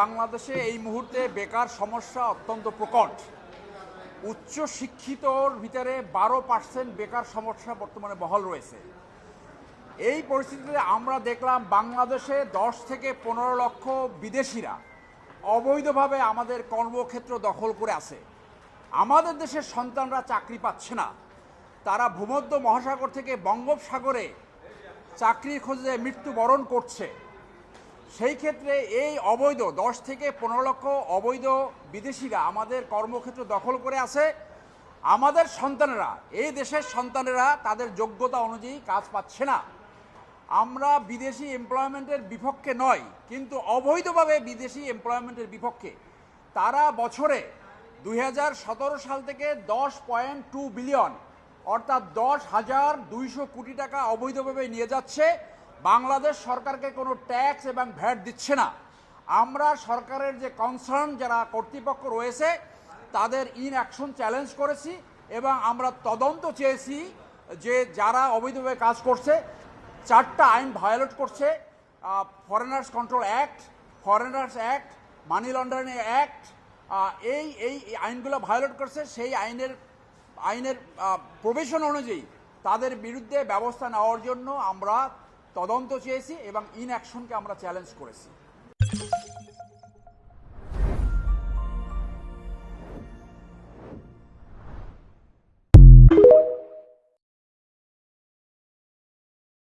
বাংলাদেশে এই মুহূর্তে বেকার সমস্যা অত্যন্ত প্রকট। উচ্চ শিক্ষিতর ভিতরে বারো পার্সেন্ট বেকার সমস্যা বর্তমানে বহল রয়েছে। এই পরিস্থিতিতে আমরা দেখলাম বাংলাদেশে দশ থেকে পনেরো লক্ষ বিদেশিরা অবৈধভাবে আমাদের কর্মক্ষেত্র দখল করে আছে। আমাদের দেশের সন্তানরা চাকরি পাচ্ছে না। তারা ভূমধ্য মহাসাগর থেকে বঙ্গোপসাগরে চাকরির খোঁজে মৃত্যুবরণ করছে। সেই ক্ষেত্রে এই অবৈধ, দশ থেকে পনেরো লক্ষ অবৈধ বিদেশিরা আমাদের কর্মক্ষেত্র দখল করে আছে। আমাদের সন্তানেরা, এই দেশের সন্তানেরা তাদের যোগ্যতা অনুযায়ী কাজ পাচ্ছে না। আমরা বিদেশি এমপ্লয়মেন্টের বিপক্ষে নয় কিন্তু অবৈধভাবে বিদেশি এমপ্লয়মেন্টের বিপক্ষে। তারা বছরে দু হাজার সতেরো সাল থেকে দশ পয়েন্ট টু বিলিয়ন, অর্থাৎ দশ হাজার দুইশো কোটি টাকা অবৈধভাবে নিয়ে যাচ্ছে। বাংলাদেশ সরকারকে কোনো ট্যাক্স এবং ভ্যাট দিচ্ছে না। আমরা সরকারের যে কনসার্ন যারা কর্তৃপক্ষ রয়েছে, তাদের ইন অ্যাকশন চ্যালেঞ্জ করেছি এবং আমরা তদন্ত চেয়েছি যে যারা অবৈধভাবে কাজ করছে, চারটা আইন ভায়োলেট করছে foreigners control act foreigners act money laundering act এই এই আইনগুলো ভায়োলেট করছে, সেই আইনের আইনের প্রবেশন অনুযায়ী তাদের বিরুদ্ধে ব্যবস্থা নেওয়ার জন্য আমরা তদন্ত চেয়েছি এবং ইন অ্যাকশনকে আমরা চ্যালেঞ্জ করেছি।